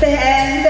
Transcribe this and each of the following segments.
แสงแด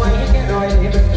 วยแค่รอย